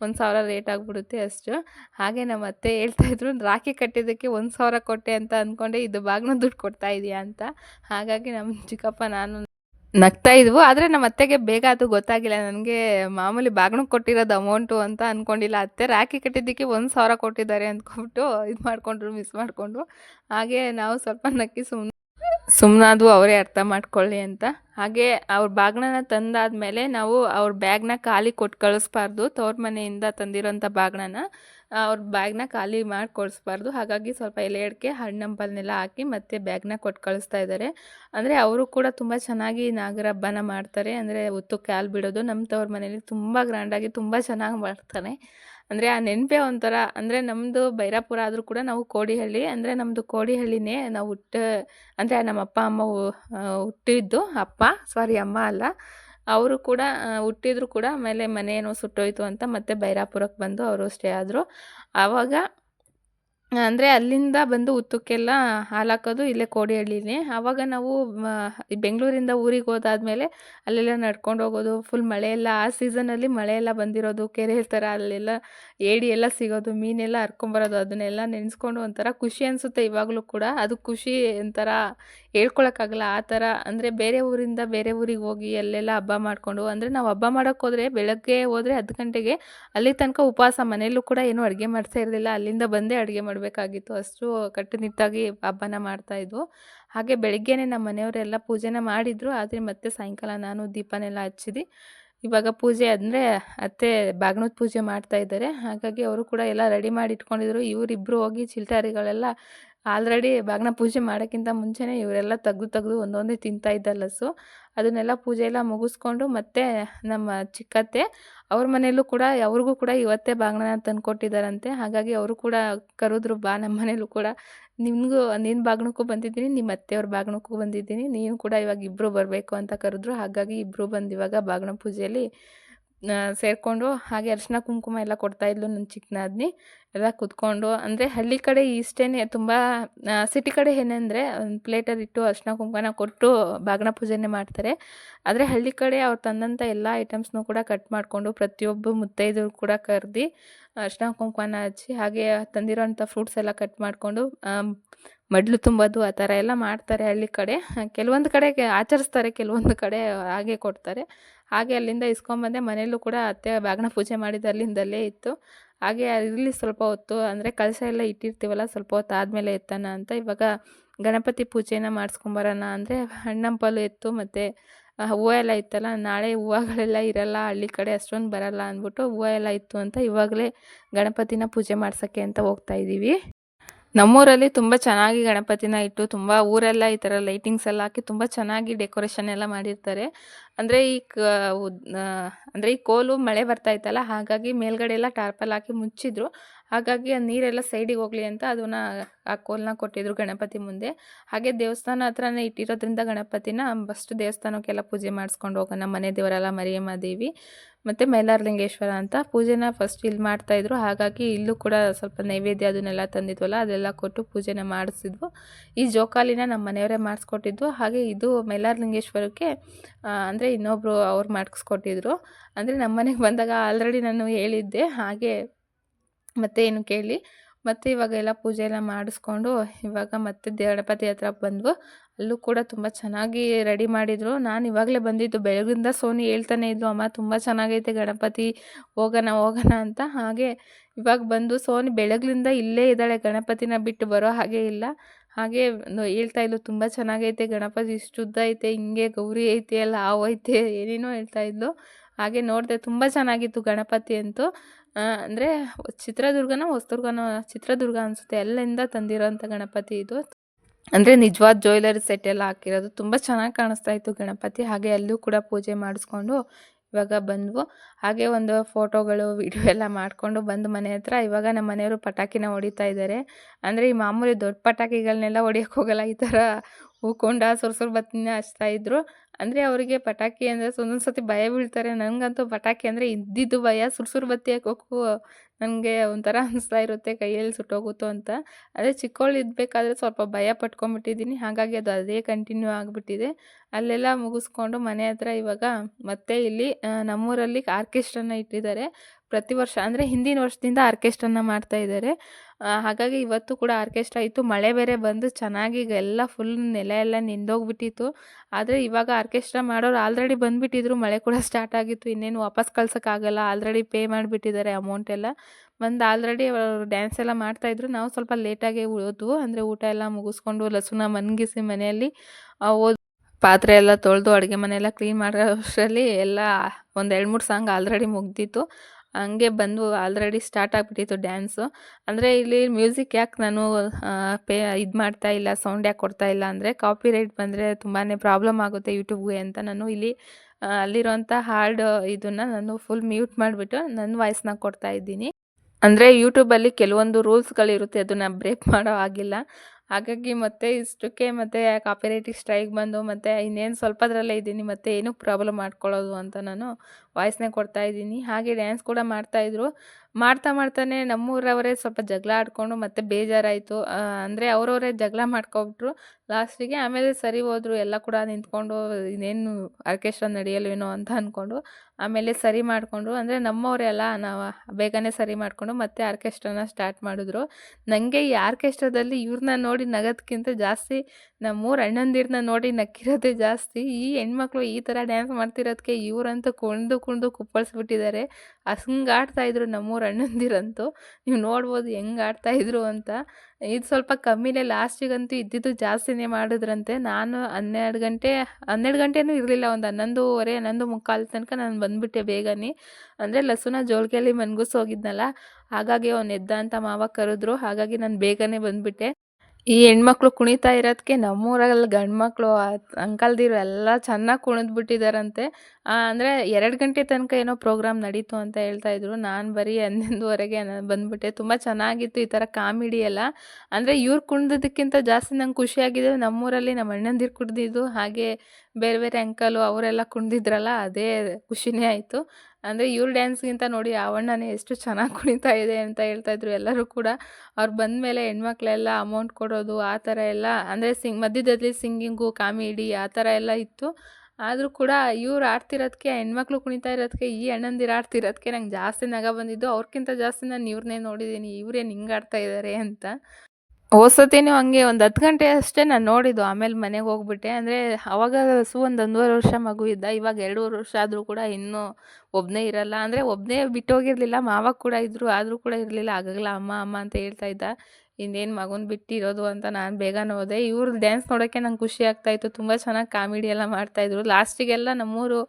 Speaker 1: ಒಂದು ಸಾವಿರ ರೇಟ್ ಆಗಿಬಿಡುತ್ತೆ ಅಷ್ಟು. ಹಾಗೆ ನಮ್ಮ ಅತ್ತೆ ಹೇಳ್ತಾಯಿದ್ರು ರಾಖಿ ಕಟ್ಟಿದ್ದಕ್ಕೆ ಒಂದು ಸಾವಿರ ಕೊಟ್ಟೆ ಅಂತ ಅಂದ್ಕೊಂಡೆ ಇದು ಬಾಗಿನ ದುಡ್ಡು ಕೊಡ್ತಾ ಇದೆಯಾ ಅಂತ. ಹಾಗಾಗಿ ನಮ್ಮ ಚಿಕ್ಕಪ್ಪ ನಾನು ನಗ್ತಾ ಇದ್ವು. ಆದರೆ ನಮ್ಮ ಅತ್ತೆಗೆ ಬೇಗ ಅದು ಗೊತ್ತಾಗಿಲ್ಲ. ನನಗೆ ಮಾಮೂಲಿ ಬಾಗ್ನ ಕೊಟ್ಟಿರೋದು ಅಮೌಂಟು ಅಂತ ಅಂದ್ಕೊಂಡಿಲ್ಲ ಅತ್ತೆ ರಾಕಿ ಕಟ್ಟಿದ್ದಕ್ಕೆ ಒಂದು ಸಾವಿರ ಕೊಟ್ಟಿದ್ದಾರೆ ಅಂದ್ಕೊಂಬಿಟ್ಟು ಇದು ಮಾಡಿಕೊಂಡ್ರು ಮಿಸ್ ಮಾಡಿಕೊಂಡು ಹಾಗೆ ನಾವು ಸ್ವಲ್ಪ ನಕ್ಕಿ ಸುಮ್ಮನೆ ಸುಮ್ಮನಾದ್ವು ಅವರೇ ಅರ್ಥ ಮಾಡ್ಕೊಳ್ಳಿ ಅಂತ. ಹಾಗೆ ಅವ್ರ ತಂದಾದ ಮೇಲೆ ನಾವು ಅವ್ರ ಬ್ಯಾಗ್ನ ಖಾಲಿ ಕೊಟ್ಟು ಕಳಿಸ್ಬಾರ್ದು. ತವ್ರ ಮನೆಯಿಂದ ತಂದಿರೋಂಥ ಬಾಗ್ನನ ಅವ್ರ ಬ್ಯಾಗ್ನ ಖಾಲಿ ಮಾಡಿ ಕೊಡಿಸ್ಬಾರ್ದು. ಹಾಗಾಗಿ ಸ್ವಲ್ಪ ಎಲೆ ಅಡಿಕೆ, ಹಣ್ಣು ಹಂಪಲನ್ನೆಲ್ಲ ಹಾಕಿ ಮತ್ತೆ ಬ್ಯಾಗ್ನ ಕೊಟ್ಟು ಕಳಿಸ್ತಾ ಇದ್ದಾರೆ ಅಂದರೆ ಅವರು ಕೂಡ ತುಂಬ ಚೆನ್ನಾಗಿ ನಾಗರ ಹಬ್ಬನ ಮಾಡ್ತಾರೆ. ಅಂದರೆ ಒತ್ತು ಕಾಲು ಬಿಡೋದು ನಮ್ಮ ತವ್ರ ಮನೇಲಿ ತುಂಬ ಗ್ರ್ಯಾಂಡಾಗಿ ತುಂಬ ಚೆನ್ನಾಗಿ ಮಾಡ್ತಾರೆ ಅಂದರೆ ಆ ನೆನಪೇ ಒಂಥರ, ಅಂದರೆ ನಮ್ಮದು ಬೈರಾಪುರ ಆದರೂ ಕೂಡ ನಾವು ಕೋಡಿಹಳ್ಳಿ, ಅಂದರೆ ನಮ್ಮದು ಕೋಡಿಹಳ್ಳಿನೇ ನಾವು ಹುಟ್ಟ, ಅಂದರೆ ನಮ್ಮ ಅಪ್ಪ, ಅಮ್ಮ ಹುಟ್ಟಿದ್ದು, ಅಪ್ಪ ಸಾರಿ ಅಮ್ಮ ಅಲ್ಲ, ಅವರು ಕೂಡ ಹುಟ್ಟಿದ್ರು ಕೂಡ ಆಮೇಲೆ ಮನೆ ಏನೋ ಸುಟ್ಟೋಯ್ತು ಅಂತ ಮತ್ತೆ ಬೈರಾಪುರಕ್ಕೆ ಬಂದು ಅವರು ಸ್ಟೇ ಆದರು. ಆವಾಗ ಅಂದರೆ ಅಲ್ಲಿಂದ ಬಂದು ಉತ್ತಕ್ಕೆಲ್ಲ ಹಾಲಾಕೋದು ಇಲ್ಲೇ ಕೋಡಿಹಳ್ಳಿನೇ ಆವಾಗ ನಾವು ಬೆಂಗಳೂರಿಂದ ಊರಿಗೆ ಹೋದಾದ್ಮೇಲೆ ಅಲ್ಲೆಲ್ಲ ನಡ್ಕೊಂಡು ಹೋಗೋದು ಫುಲ್ ಮಳೆ ಎಲ್ಲ, ಆ ಸೀಸನಲ್ಲಿ ಮಳೆ ಎಲ್ಲ ಬಂದಿರೋದು ಕೆರೆ ಥರ ಅಲ್ಲೆಲ್ಲ ಏಡಿ ಎಲ್ಲ ಸಿಗೋದು, ಮೀನೆಲ್ಲ ಹರ್ಕೊಂಬರೋದು, ಅದನ್ನೆಲ್ಲ ನೆನೆಸ್ಕೊಂಡು ಒಂಥರ ಖುಷಿ ಅನಿಸುತ್ತೆ ಇವಾಗಲೂ ಕೂಡ. ಅದು ಖುಷಿ ಒಂಥರ ಹೇಳ್ಕೊಳಕ್ಕಾಗಲ್ಲ. ಆ ಥರ ಅಂದರೆ ಬೇರೆ ಊರಿಂದ ಬೇರೆ ಊರಿಗೆ ಹೋಗಿ ಅಲ್ಲೆಲ್ಲ ಹಬ್ಬ ಮಾಡಿಕೊಂಡು, ಅಂದರೆ ನಾವು ಹಬ್ಬ ಮಾಡೋಕ್ಕೆ ಹೋದರೆ ಬೆಳಗ್ಗೆ ಹೋದರೆ ಹತ್ತು ಗಂಟೆಗೆ ಅಲ್ಲಿ ತನಕ ಉಪವಾಸ, ಮನೆಯಲ್ಲೂ ಕೂಡ ಏನು ಅಡುಗೆ ಮಾಡ್ತಾ ಇರಲಿಲ್ಲ. ಅಲ್ಲಿಂದ ಬಂದೇ ಅಡುಗೆ ಮಾಡಬೇಕಾಗಿತ್ತು. ಅಷ್ಟು ಕಟ್ಟುನಿಟ್ಟಾಗಿ ಹಬ್ಬನ ಮಾಡ್ತಾಯಿದ್ವು ಹಾಗೆ ಬೆಳಗ್ಗೆನೇ ನಮ್ಮ ಮನೆಯವರೆಲ್ಲ ಪೂಜೆನ ಮಾಡಿದರು. ಆದರೆ ಮತ್ತೆ ಸಾಯಂಕಾಲ ನಾನು ದೀಪನೆಲ್ಲ ಹಚ್ಚಿದ್ದು ಇವಾಗ ಪೂಜೆ ಅಂದರೆ ಅತ್ತೆ ಬಾಗ್ನದ ಪೂಜೆ ಮಾಡ್ತಾ ಇದ್ದಾರೆ. ಹಾಗಾಗಿ ಅವರು ಕೂಡ ಎಲ್ಲ ರೆಡಿ ಮಾಡಿ ಇಟ್ಕೊಂಡಿದ್ರು. ಇವರಿಬ್ಬರು ಹೋಗಿ ಚಿಲ್ಟಾರಿಗಳೆಲ್ಲ ಆಲ್ರೆಡಿ ಬಾಗ್ನ ಪೂಜೆ ಮಾಡೋಕ್ಕಿಂತ ಮುಂಚೆನೇ ಇವರೆಲ್ಲ ತೆಗ್ದು ತೆಗ್ದು ಒಂದೊಂದೇ ತಿಂತಾ ಇದ್ದಲ್ಲ. ಸೊ ಅದನ್ನೆಲ್ಲ ಪೂಜೆ ಎಲ್ಲ ಮುಗಿಸ್ಕೊಂಡು ಮತ್ತೆ ನಮ್ಮ ಚಿಕ್ಕತ್ತೆ ಅವ್ರ ಮನೆಯಲ್ಲೂ ಕೂಡ, ಅವ್ರಿಗೂ ಕೂಡ ಇವತ್ತೇ ಬಾಗ್ನ ತಂದ್ಕೊಟ್ಟಿದ್ದಾರಂತೆ. ಹಾಗಾಗಿ ಅವರು ಕೂಡ ಕರೆದ್ರು, ಬಾ, ನಮ್ಮ ಮನೇಲೂ ಕೂಡ ನಿಮಗೂ ನಿನ್ನ ಬಾಗ್ನಕ್ಕೂ ಬಂದಿದ್ದೀನಿ, ನಿಮ್ಮ ಅತ್ತೆಯವ್ರ ಬಾಗ್ನಕ್ಕೂ ಬಂದಿದ್ದೀನಿ. ನೀನು ಕೂಡ ಇವಾಗ ಇಬ್ಬರು ಬರಬೇಕು ಅಂತ ಕರೆದ್ರು. ಹಾಗಾಗಿ ಇಬ್ಬರು ಬಂದು ಇವಾಗ ಬಾಗ್ನ ಪೂಜೆಯಲ್ಲಿ ಸೇರಿಕೊಂಡು ಹಾಗೆ ಅರಿಶಿನ ಕುಂಕುಮ ಎಲ್ಲ ಕೊಡ್ತಾಯಿದ್ಲು ನನ್ನ ಚಿಕ್ಕ ನಾದ್ನಿ ಎಲ್ಲ ಕೂತ್ಕೊಂಡು, ಅಂದರೆ ಹಳ್ಳಿ ಕಡೆ ಇಷ್ಟೇ ತುಂಬ ಸಿಟಿ ಕಡೆ ಏನಂದರೆ, ಒಂದು ಪ್ಲೇಟಲ್ಲಿ ಇಟ್ಟು ಅರ್ಶಿನ ಕುಂಕುಮನ ಕೊಟ್ಟು ಬಾಗಿನ ಪೂಜೆನೇ ಮಾಡ್ತಾರೆ. ಆದರೆ ಹಳ್ಳಿ ಕಡೆ ಅವ್ರು ತಂದಂಥ ಎಲ್ಲ ಐಟಮ್ಸ್ನೂ ಕೂಡ ಕಟ್ ಮಾಡಿಕೊಂಡು ಪ್ರತಿಯೊಬ್ಬ ಮುತ್ತೈದರು ಕೂಡ ಕರೆದು ಅರ್ಶಿನ ಕುಂಕುಮನ ಹಚ್ಚಿ, ಹಾಗೆ ತಂದಿರೋಂಥ ಫ್ರೂಟ್ಸ್ ಎಲ್ಲ ಕಟ್ ಮಾಡಿಕೊಂಡು ಮಡ್ಲು ತುಂಬೋದು ಆ ಥರ ಎಲ್ಲ ಮಾಡ್ತಾರೆ ಹಳ್ಳಿ ಕಡೆ. ಕೆಲವೊಂದು ಕಡೆ ಆಚರಿಸ್ತಾರೆ, ಕೆಲವೊಂದು ಕಡೆ ಹಾಗೆ ಕೊಡ್ತಾರೆ. ಹಾಗೆ ಅಲ್ಲಿಂದ ಇಸ್ಕೊಂಬಂದೆ ಮನೆಯಲ್ಲೂ ಕೂಡ ಅತ್ತೆ ಬಾಗಿನ ಪೂಜೆ ಮಾಡಿದ್ದು ಅಲ್ಲಿಂದಲೇ ಇತ್ತು. ಹಾಗೆ ಇರಲಿ ಸ್ವಲ್ಪ ಹೊತ್ತು, ಅಂದರೆ ಕಳಸ ಎಲ್ಲ ಇಟ್ಟಿರ್ತೀವಲ್ಲ ಸ್ವಲ್ಪ ಹೊತ್ತು ಆದಮೇಲೆ ಎತ್ತೋಣ ಅಂತ. ಇವಾಗ ಗಣಪತಿ ಪೂಜೆನ ಮಾಡಿಸ್ಕೊಂಬರೋಣ ಅಂದರೆ ಹಣ್ಣಂಪಲು ಎತ್ತು ಮತ್ತು ಹೂವು ಎಲ್ಲ ಇತ್ತಲ್ಲ, ನಾಳೆ ಹೂವುಗಳೆಲ್ಲ ಇರಲ್ಲ, ಹಳ್ಳಿ ಕಡೆ ಅಷ್ಟೊಂದು ಬರಲ್ಲ ಅಂದ್ಬಿಟ್ಟು ಹೂವು ಎಲ್ಲ ಇತ್ತು ಅಂತ ಇವಾಗಲೇ ಗಣಪತಿನ ಪೂಜೆ ಮಾಡ್ಸೋಕ್ಕೆ ಅಂತ ಹೋಗ್ತಾ ಇದ್ದೀವಿ ನಮ್ಮೂರಲ್ಲಿ ತುಂಬ ಚೆನ್ನಾಗಿ ಗಣಪತಿನ ಇಟ್ಟು ತುಂಬ ಊರೆಲ್ಲ ಈ ಥರ ಲೈಟಿಂಗ್ಸ್ ಎಲ್ಲ ಹಾಕಿ ತುಂಬ ಚೆನ್ನಾಗಿ ಡೆಕೋರೇಷನ್ ಎಲ್ಲ ಮಾಡಿರ್ತಾರೆ. ಅಂದರೆ ಈ ಅಂದರೆ ಈ ಕೋಲು ಮಳೆ ಬರ್ತಾ ಇತ್ತಲ್ಲ, ಹಾಗಾಗಿ ಮೇಲ್ಗಡೆ ಎಲ್ಲ ಟಾರ್ಪಲ್ ಹಾಕಿ ಮುಚ್ಚಿದ್ರು. ಹಾಗಾಗಿ ಆ ನೀರೆಲ್ಲ ಸೈಡಿಗೆ ಹೋಗಲಿ ಅಂತ ಅದನ್ನ ಆ ಕೋಲ್ನ ಕೊಟ್ಟಿದ್ರು ಗಣಪತಿ ಮುಂದೆ. ಹಾಗೆ ದೇವಸ್ಥಾನ ಹತ್ರನೇ ಇಟ್ಟಿರೋದ್ರಿಂದ ಗಣಪತಿನ ಫಸ್ಟ್ ದೇವಸ್ಥಾನಕ್ಕೆಲ್ಲ ಪೂಜೆ ಮಾಡಿಸ್ಕೊಂಡು ಹೋಗೋಣ, ಮನೆ ದೇವರೆಲ್ಲ ಮರಿಯಮ್ಮ ದೇವಿ. ಮತ್ತು ಮೈಲಾರಲಿಂಗೇಶ್ವರ ಅಂತ ಪೂಜೆನ ಫಸ್ಟ್ ಇಲ್ಲಿ ಮಾಡ್ತಾಯಿದ್ರು ಹಾಗಾಗಿ ಇಲ್ಲೂ ಕೂಡ ಸ್ವಲ್ಪ ನೈವೇದ್ಯ ಅದನ್ನೆಲ್ಲ ತಂದಿದ್ವಲ್ಲ, ಅದೆಲ್ಲ ಕೊಟ್ಟು ಪೂಜೆನ ಮಾಡಿಸಿದ್ವು. ಈ ಜೋಕಾಲಿನ ನಮ್ಮ ಮನೆಯವರೇ ಮಾಡಿಸ್ಕೊಟ್ಟಿದ್ದು ಹಾಗೆ ಇದು ಮೈಲಾರಲಿಂಗೇಶ್ವರಕ್ಕೆ ಅಂದರೆ ಇನ್ನೊಬ್ಬರು ಅವ್ರು ಮಾಡಿಸ್ಕೊಟ್ಟಿದ್ರು. ಅಂದರೆ ನಮ್ಮ ಮನೆಗೆ ಬಂದಾಗ ಆಲ್ರೆಡಿ ನಾನು ಹೇಳಿದ್ದೆ. ಹಾಗೆ ಮತ್ತೆ ಏನು ಕೇಳಿ ಮತ್ತು ಇವಾಗ ಎಲ್ಲ ಪೂಜೆ ಎಲ್ಲ ಮಾಡಿಸ್ಕೊಂಡು ಇವಾಗ ಮತ್ತೆ ಗಣಪತಿ ಹತ್ರ ಬಂದ್ವು. ಅಲ್ಲೂ ಕೂಡ ತುಂಬ ಚೆನ್ನಾಗಿ ರೆಡಿ ಮಾಡಿದರು. ನಾನು ಇವಾಗಲೇ ಬಂದಿದ್ದು ಬೆಳಗಿಂದ ಸೋನಿ ಹೇಳ್ತಾನೆ ಇದ್ದು ಅಮ್ಮ, ತುಂಬ ಚೆನ್ನಾಗೈತೆ ಗಣಪತಿ, ಹೋಗೋಣ ಹೋಗೋಣ ಅಂತ. ಹಾಗೆ ಇವಾಗ ಬಂದು ಸೋನಿ ಬೆಳಗ್ಲಿಂದ ಇಲ್ಲೇ ಇದ್ದಾಳೆ, ಗಣಪತಿನ ಬಿಟ್ಟು ಬರೋ ಹಾಗೆ ಇಲ್ಲ. ಹಾಗೆ ಹೇಳ್ತಾ ಇದ್ಲು, ತುಂಬ ಚೆನ್ನಾಗೈತೆ ಗಣಪತಿ, ಇಷ್ಟು ಉದ್ದ ಐತೆ, ಹಿಂಗೆ ಗೌರಿ ಐತೆ ಎಲ್ಲ ಹಾವು ಐತೆ ಏನೇನೋ ಹೇಳ್ತಾ ಇದ್ಲು. ಹಾಗೆ ನೋಡಿದೆ ತುಂಬ ಚೆನ್ನಾಗಿತ್ತು ಗಣಪತಿ ಅಂತೂ. ಅಂದರೆ ಚಿತ್ರದುರ್ಗನ ಹೊಸದುರ್ಗನ ಚಿತ್ರದುರ್ಗ ಅನಿಸುತ್ತೆ. ಅಲ್ಲಿಂದ ತಂದಿರೋಂಥ ಗಣಪತಿ ಇದು. ಅಂದರೆ ನಿಜವಾದ ಜ್ಯುವೆಲರಿ ಸೆಟ್ ಎಲ್ಲ ಹಾಕಿರೋದು. ತುಂಬ ಚೆನ್ನಾಗಿ ಕಾಣಿಸ್ತಾ ಇತ್ತು ಗಣಪತಿ. ಹಾಗೆ ಅಲ್ಲೂ ಕೂಡ ಪೂಜೆ ಮಾಡಿಸ್ಕೊಂಡು ಇವಾಗ ಬಂದ್ವು. ಹಾಗೆ ಒಂದು ಫೋಟೋಗಳು ವಿಡಿಯೋ ಎಲ್ಲ ಮಾಡಿಕೊಂಡು ಬಂದು ಮನೆ ಹತ್ರ. ಇವಾಗ ನಮ್ಮ ಮನೆಯವರು ಪಟಾಕಿನ ಹೊಡಿತಾ ಇದ್ದಾರೆ ಅಂದರೆ ಈ ಮಾಮೂಲಿ ದೊಡ್ಡ ಪಟಾಕಿಗಳನ್ನೆಲ್ಲ ಹೊಡಿಯೋಕ್ಕೆ ಹೋಗಲ್ಲ. ಈ ಥರ ಹೂಕೊಂಡ ಸುರ್ಸುರು ಬತ್ತಿನ ಹಚ್ತಾ ಇದ್ರು. ಅಂದರೆ ಅವರಿಗೆ ಪಟಾಕಿ ಅಂದರೆ ಒಂದೊಂದು ಸತಿ ಭಯ ಬೀಳ್ತಾರೆ. ನನಗಂತೂ ಪಟಾಕಿ ಅಂದರೆ ಇದ್ದಿದ್ದು ಭಯ ಸುರ್ಸುರು ಬತ್ತಿ ಹಾಕೋಕ್ಕೂ ನನಗೆ ಒಂಥರ ಅನಿಸ್ತಾ ಇರುತ್ತೆ ಕೈಯಲ್ಲಿ ಸುಟ್ಟೋಗುತ್ತೋ ಅಂತ. ಅದೇ ಚಿಕ್ಕವಳು ಇದ್ಬೇಕಾದ್ರೆ ಸ್ವಲ್ಪ ಭಯ ಪಟ್ಕೊಂಡ್ಬಿಟ್ಟಿದ್ದೀನಿ. ಹಾಗಾಗಿ ಅದು ಅದೇ ಕಂಟಿನ್ಯೂ ಆಗಿಬಿಟ್ಟಿದೆ. ಅಲ್ಲೆಲ್ಲ ಮುಗಿಸ್ಕೊಂಡು ಮನೆ ಹತ್ರ ಇವಾಗ ಮತ್ತೆ ಇಲ್ಲಿ ನಮ್ಮೂರಲ್ಲಿ ಆರ್ಕೆಸ್ಟ್ರನ್ನ ಇಟ್ಟಿದ್ದಾರೆ. ಪ್ರತಿ ವರ್ಷ ಅಂದರೆ ಹಿಂದಿನ ವರ್ಷದಿಂದ ಆರ್ಕೆಸ್ಟ್ರನ್ನ ಮಾಡ್ತಾ ಇದ್ದಾರೆ. ಹಾಗಾಗಿ ಇವತ್ತು ಕೂಡ ಆರ್ಕೆಸ್ಟ್ರಾ ಇತ್ತು. ಮಳೆ ಬೇರೆ ಬಂದು ಚೆನ್ನಾಗಿ ಎಲ್ಲ ಫುಲ್ ನೆಲ ಎಲ್ಲ ನಿಂದೋಗ್ಬಿಟ್ಟಿತ್ತು. ಆದರೆ ಇವಾಗ ಆರ್ಕೆಸ್ಟ್ರಾ ಮಾಡೋರು ಆಲ್ರೆಡಿ ಬಂದುಬಿಟ್ಟಿದ್ರು. ಮಳೆ ಕೂಡ ಸ್ಟಾರ್ಟ್ ಆಗಿತ್ತು. ಇನ್ನೇನು ವಾಪಸ್ ಕಳ್ಸೋಕ್ಕಾಗಲ್ಲ ಆಲ್ರೆಡಿ ಪೇ ಮಾಡಿಬಿಟ್ಟಿದ್ದಾರೆ ಅಮೌಂಟ್ ಎಲ್ಲ. ಬಂದು ಆಲ್ರೆಡಿ ಅವರು ಡ್ಯಾನ್ಸ್ ಎಲ್ಲ ಮಾಡ್ತಾಯಿದ್ರು ನಾವು ಸ್ವಲ್ಪ ಲೇಟಾಗಿ ಹೋದ್ವು ಅಂದರೆ ಊಟ ಎಲ್ಲ ಮುಗಿಸ್ಕೊಂಡು ಲಸುನ ಮನ್ಗಿಸಿ ಮನೆಯಲ್ಲಿ ಓದ್ ಪಾತ್ರೆ ಎಲ್ಲ ತೊಳೆದು ಅಡುಗೆ ಮನೆಯೆಲ್ಲ ಕ್ಲೀನ್ ಮಾಡೋ ಅಷ್ಟರಲ್ಲಿ ಎಲ್ಲ ಒಂದು ಎರಡು ಮೂರು ಸಾಂಗ್ ಆಲ್ರೆಡಿ ಮುಗ್ದಿತ್ತು. ಹಂಗೆ ಬಂದು ಆಲ್ರೆಡಿ ಸ್ಟಾರ್ಟ್ ಆಗಿಬಿಟ್ಟಿತ್ತು ಡ್ಯಾನ್ಸು ಅಂದರೆ ಇಲ್ಲಿ ಮ್ಯೂಸಿಕ್ ಯಾಕೆ ನಾನು ಪೇ, ಇದು ಮಾಡ್ತಾ ಇಲ್ಲ ಸೌಂಡ್ ಯಾಕೆ ಕೊಡ್ತಾ ಇಲ್ಲ ಅಂದರೆ ಕಾಪಿ ರೈಟ್ ಬಂದರೆ ತುಂಬಾ ಪ್ರಾಬ್ಲಮ್ ಆಗುತ್ತೆ ಯೂಟ್ಯೂಬ್ಗೆ ಅಂತ ನಾನು ಇಲ್ಲಿ ಅಲ್ಲಿರುವಂಥ ಹಾರ್ಡ್ ಇದನ್ನು ನಾನು ಫುಲ್ ಮ್ಯೂಟ್ ಮಾಡಿಬಿಟ್ಟು ನನ್ನ ವಾಯ್ಸ್ನ ಕೊಡ್ತಾ ಇದ್ದೀನಿ. ಅಂದರೆ ಯೂಟ್ಯೂಬಲ್ಲಿ ಕೆಲವೊಂದು ರೂಲ್ಸ್ಗಳಿರುತ್ತೆ ಅದನ್ನು ಬ್ರೇಕ್ ಮಾಡೋ ಆಗಿಲ್ಲ ಹಾಗಾಗಿ ಮತ್ತೆ ಇಷ್ಟಕ್ಕೆ ಮತ್ತೆ ಕಾಪಿರೈಟಿಗೆ ಸ್ಟ್ರೈಕ್ ಬಂದು ಮತ್ತೆ ಇನ್ನೇನು ಸ್ವಲ್ಪದ್ರಲ್ಲೇ ಇದ್ದೀನಿ, ಮತ್ತೆ ಏನೂ ಪ್ರಾಬ್ಲಮ್ ಮಾಡ್ಕೊಳ್ಳೋದು ಅಂತ ನಾನು ವಾಯ್ಸ್ನೇ ಕೊಡ್ತಾ ಇದ್ದೀನಿ. ಹಾಗೆ ಡ್ಯಾನ್ಸ್ ಕೂಡ ಮಾಡ್ತಾಯಿದ್ರು ಮಾಡ್ತಾ ಮಾಡ್ತಾನೆ ನಮ್ಮೂರವರೇ ಸ್ವಲ್ಪ ಜಗಳ ಆಡಿಕೊಂಡು ಮತ್ತೆ ಬೇಜಾರಾಯಿತು. ಅಂದರೆ ಅವರವರೇ ಜಗಳ ಮಾಡ್ಕೊಬಿಟ್ರು ಲಾಸ್ಟಿಗೆ. ಆಮೇಲೆ ಸರಿ ಹೋದ್ರು. ಎಲ್ಲ ಕೂಡ ನಿಂತ್ಕೊಂಡು ಇನ್ನೇನು ಆರ್ಕೆಸ್ಟ್ರಾ ನಡೆಯಲ್ವೇನೋ ಅಂತ ಅಂದ್ಕೊಂಡು ಆಮೇಲೆ ಸರಿ ಮಾಡಿಕೊಂಡ್ರು ಅಂದರೆ ನಮ್ಮವರೆಲ್ಲ ನಾವು ಬೇಗನೆ ಸರಿ ಮಾಡಿಕೊಂಡು ಮತ್ತೆ ಆರ್ಕೆಸ್ಟ್ರಾನ ಸ್ಟಾರ್ಟ್ ಮಾಡಿದ್ರು. ನನಗೆ ಈ ಆರ್ಕೆಸ್ಟ್ರಾದಲ್ಲಿ ಇವ್ರನ್ನ ನೋಡಿ ನಗೋದಕ್ಕಿಂತ ಜಾಸ್ತಿ, ನಮ್ಮೂರು ಅಣ್ಣಂದಿರನ್ನ ನೋಡಿ ನಕ್ಕಿರೋದೇ ಜಾಸ್ತಿ. ಈ ಹೆಣ್ಮಕ್ಳು ಈ ಥರ ಡ್ಯಾನ್ಸ್ ಮಾಡ್ತಿರೋದಕ್ಕೆ ಇವರಂತೂ ಕುಣಿದು ಕುಣಿದು ಕುಪ್ಪಳಿಸ್ಬಿಟ್ಟಿದ್ದಾರೆ. ಹಂಗೆ ಆಡ್ತಾಯಿದ್ರು ನಮ್ಮೂರು ಅಣ್ಣಂದಿರಂತೂ. ನೀವು ನೋಡ್ಬೋದು ಹೆಂಗೆ ಆಡ್ತಾಯಿದ್ರು ಅಂತ. ಇದು ಸ್ವಲ್ಪ ಕಮ್ಮಿಲೇ ಲಾಸ್ಟಿಗಂತೂ ಇದ್ದಿದ್ದು ಜಾಸ್ತಿನೇ ಮಾಡಿದ್ರಂತೆ. ನಾನು ಹನ್ನೆರಡು ಗಂಟೆ, ಹನ್ನೆರಡು ಗಂಟೆನೂ ಇರಲಿಲ್ಲ. ಒಂದು ಹನ್ನೊಂದುವರೆ, ಹನ್ನೊಂದು ಮುಕ್ಕಾಲು ತನಕ ನಾನು ಬಂದುಬಿಟ್ಟೆ ಬೇಗನೆ. ಅಂದರೆ ಲಸುನ ಜೋಳಿಗೆಯಲ್ಲಿ ಮನ್ಗುಸ್ ಹೋಗಿದ್ನಲ್ಲ, ಹಾಗಾಗಿ ಅವನು ಎದ್ದ ಅಂತ ಮಾವ ಕರೆದ್ರು. ಹಾಗಾಗಿ ನಾನು ಬೇಗನೆ ಬಂದುಬಿಟ್ಟೆ. ಈ ಹೆಣ್ಮಕ್ಳು ಕುಣಿತಾ ಇರೋದಕ್ಕೆ ನಮ್ಮೂರಲ್ಲಿ ಗಂಡು ಮಕ್ಕಳು ಅಂಕಲ್ದಿರು ಎಲ್ಲ ಚೆನ್ನಾಗಿ ಕುಣಿದ್ಬಿಟ್ಟಿದಾರಂತೆ. ಅಂದರೆ ಎರಡು ಗಂಟೆ ತನಕ ಏನೋ ಪ್ರೋಗ್ರಾಮ್ ನಡೀತು ಅಂತ ಹೇಳ್ತಾ ಇದ್ರು. ನಾನು ಬರೀ ಹನ್ನೊಂದುವರೆಗೆ ನಾನು ಬಂದುಬಿಟ್ಟೆ. ತುಂಬ ಚೆನ್ನಾಗಿತ್ತು ಈ ಥರ ಕಾಮಿಡಿ ಎಲ್ಲ. ಅಂದರೆ ಇವ್ರು ಕುಣ್ದಿದ್ದಕ್ಕಿಂತ ಜಾಸ್ತಿ ನಂಗೆ ಖುಷಿಯಾಗಿದೆ ನಮ್ಮೂರಲ್ಲಿ ನಮ್ಮ ಅಣ್ಣಂದಿರು ಕುಡ್ದಿದ್ದು. ಹಾಗೆ ಬೇರೆ ಬೇರೆ ಅಂಕಲು ಅವರೆಲ್ಲ ಕುಣಿದಿದ್ರಲ್ಲ, ಅದೇ ಖುಷಿನೇ ಆಯಿತು. ಅಂದರೆ ಇವ್ರ ಡ್ಯಾನ್ಸ್ಗಿಂತ ನೋಡಿ ಯಾವಣ್ಣನೇ ಎಷ್ಟು ಚೆನ್ನಾಗಿ ಕುಣಿತಾ ಇದೆ ಅಂತ ಹೇಳ್ತಾಯಿದ್ರು ಎಲ್ಲರೂ ಕೂಡ. ಅವ್ರು ಬಂದಮೇಲೆ ಹೆಣ್ಮಕ್ಳೆಲ್ಲ ಅಮೌಂಟ್ ಕೊಡೋದು, ಆ ಥರ ಎಲ್ಲ, ಅಂದರೆ ಸಿಂಗ್, ಮಧ್ಯದಲ್ಲಿ ಸಿಂಗಿಂಗು, ಕಾಮಿಡಿ, ಆ ಥರ ಎಲ್ಲ ಇತ್ತು. ಆದರೂ ಕೂಡ ಇವ್ರು ಆಡ್ತಿರೋದಕ್ಕೆ ಹೆಣ್ಮಕ್ಳು ಕುಣಿತಾ ಇರೋದಕ್ಕೆ ಈ ಅಣ್ಣಂದಿರು ಆಡ್ತಿರೋದಕ್ಕೆ ನಂಗೆ ಜಾಸ್ತಿ ನಗ ಬಂದಿದ್ದು. ಅವ್ರಿಗಿಂತ ಜಾಸ್ತಿ ನಾನು ಇವ್ರನ್ನೇ ನೋಡಿದ್ದೀನಿ ಇವ್ರೇನು ಹಿಂಗೆ ಆಡ್ತಾ ಇದ್ದಾರೆ ಅಂತ. ಹೋದ್ಸತಿನೂ ಹಂಗೆ ಒಂದು ಹತ್ತು ಗಂಟೆ ಅಷ್ಟೇ ನಾನು ನೋಡಿದ್ದು, ಆಮೇಲೆ ಮನೆಗೆ ಹೋಗ್ಬಿಟ್ಟೆ. ಅಂದರೆ ಅವಾಗ ಸು ಒಂದು ಒಂದೂವರೆ ವರ್ಷ ಮಗು ಇದ್ದ, ಇವಾಗ ಎರಡೂವರೆ ವರ್ಷ ಆದರೂ ಕೂಡ ಇನ್ನೂ ಒಬ್ಬನೇ ಇರಲ್ಲ. ಅಂದರೆ ಒಬ್ಬನೇ ಬಿಟ್ಟೋಗಿರಲಿಲ್ಲ ಮಾವ ಕೂಡ ಇದ್ದರು ಆದರೂ ಕೂಡ ಇರಲಿಲ್ಲ. ಆಗಾಗಲ್ಲ ಅಮ್ಮ ಅಮ್ಮ ಅಂತ ಹೇಳ್ತಾ ಇದ್ದ, ಇನ್ನೇನು ಮಗುನ ಬಿಟ್ಟಿರೋದು ಅಂತ ನಾನು ಬೇಗನೆ ಹೋದೆ. ಇವ್ರು ಡ್ಯಾನ್ಸ್ ನೋಡೋಕ್ಕೆ ನಂಗೆ ಖುಷಿ ಆಗ್ತಾಯಿತ್ತು ತುಂಬ ಚೆನ್ನಾಗಿ ಕಾಮಿಡಿ ಎಲ್ಲ ಮಾಡ್ತಾಯಿದ್ರು ಲಾಸ್ಟಿಗೆಲ್ಲ ನಮ್ಮೂರು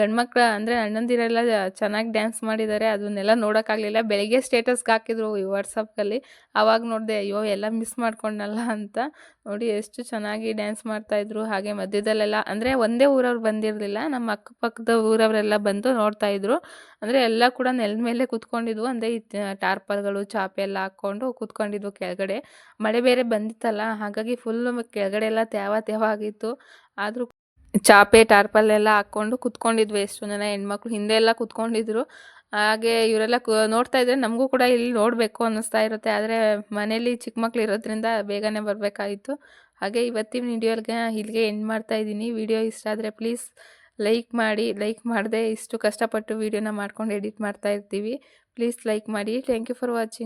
Speaker 1: ಗಂಡ್ಮಕ್ಳು ಅಂದರೆ ಅಣ್ಣಂದಿರೆಲ್ಲ ಚೆನ್ನಾಗಿ ಡ್ಯಾನ್ಸ್ ಮಾಡಿದ್ದಾರೆ ಅದನ್ನೆಲ್ಲ ನೋಡೋಕ್ಕಾಗಲಿಲ್ಲ. ಬೆಳಿಗ್ಗೆ ಸ್ಟೇಟಸ್ಗೆ ಹಾಕಿದ್ರು ಈ ವಾಟ್ಸಪ್ಪಲ್ಲಿ ಆವಾಗ ನೋಡಿದೆ, ಅಯ್ಯೋ, ಎಲ್ಲ ಮಿಸ್ ಮಾಡ್ಕೊಂಡಲ್ಲ ಅಂತ. ನೋಡಿ, ಎಷ್ಟು ಚೆನ್ನಾಗಿ ಡ್ಯಾನ್ಸ್ ಮಾಡ್ತಾಯಿದ್ರು ಹಾಗೆ ಮಧ್ಯದಲ್ಲೆಲ್ಲ, ಅಂದರೆ ಒಂದೇ ಊರವ್ರು ಬಂದಿರಲಿಲ್ಲ. ನಮ್ಮ ಅಕ್ಕಪಕ್ಕದ ಊರವರೆಲ್ಲ ಬಂದು ನೋಡ್ತಾಯಿದ್ರು ಅಂದರೆ ಎಲ್ಲ ಕೂಡ ನೆಲದ ಮೇಲೆ ಕೂತ್ಕೊಂಡಿದ್ವು. ಅಂದರೆ ಟಾರ್ಪಲ್ಗಳು, ಚಾಪೆ ಎಲ್ಲ ಹಾಕ್ಕೊಂಡು ಕೂತ್ಕೊಂಡಿದ್ವು ಕೆಳಗಡೆ. ಮಳೆ ಬೇರೆ ಬಂದಿತ್ತಲ್ಲ, ಹಾಗಾಗಿ ಫುಲ್ಲು ಕೆಳಗಡೆ ಎಲ್ಲ ತ್ಯಾವ ತ್ಯಾವ ಆಗಿತ್ತು. ಆದರೂ ಚಾಪೆ, ಟಾರ್ಪಲ್ ಎಲ್ಲ ಹಾಕ್ಕೊಂಡು ಕುತ್ಕೊಂಡಿದ್ವಿ. ಎಷ್ಟು ಜನ ಹೆಣ್ಮಕ್ಳು ಹಿಂದೆ ಎಲ್ಲ ಕುತ್ಕೊಂಡಿದ್ರು. ಹಾಗೆ ಇವರೆಲ್ಲ ಕು, ನೋಡ್ತಾ ಇದ್ರೆ ನಮಗೂ ಕೂಡ ಇಲ್ಲಿ ನೋಡಬೇಕು ಅನ್ನಿಸ್ತಾ ಇರುತ್ತೆ. ಆದರೆ ಮನೇಲಿ ಚಿಕ್ಕ ಮಕ್ಳು ಇರೋದ್ರಿಂದ ಬೇಗನೆ ಬರಬೇಕಾಯಿತು ಹಾಗೆ ಇವತ್ತಿನ ವಿಡಿಯೋಗೆ ಇಲ್ಲಿಗೆ ಎಂಡ್ ಮಾಡ್ತಾ ಇದ್ದೀನಿ. ವಿಡಿಯೋ ಇಷ್ಟ ಆದರೆ ಪ್ಲೀಸ್ ಲೈಕ್ ಮಾಡಿ ಲೈಕ್ ಮಾಡದೆ ಇಷ್ಟು ಕಷ್ಟಪಟ್ಟು ವಿಡಿಯೋನ ಮಾಡ್ಕೊಂಡು ಎಡಿಟ್ ಮಾಡ್ತಾ ಇರ್ತೀವಿ. ಪ್ಲೀಸ್ ಲೈಕ್ ಮಾಡಿ. Thank you for watching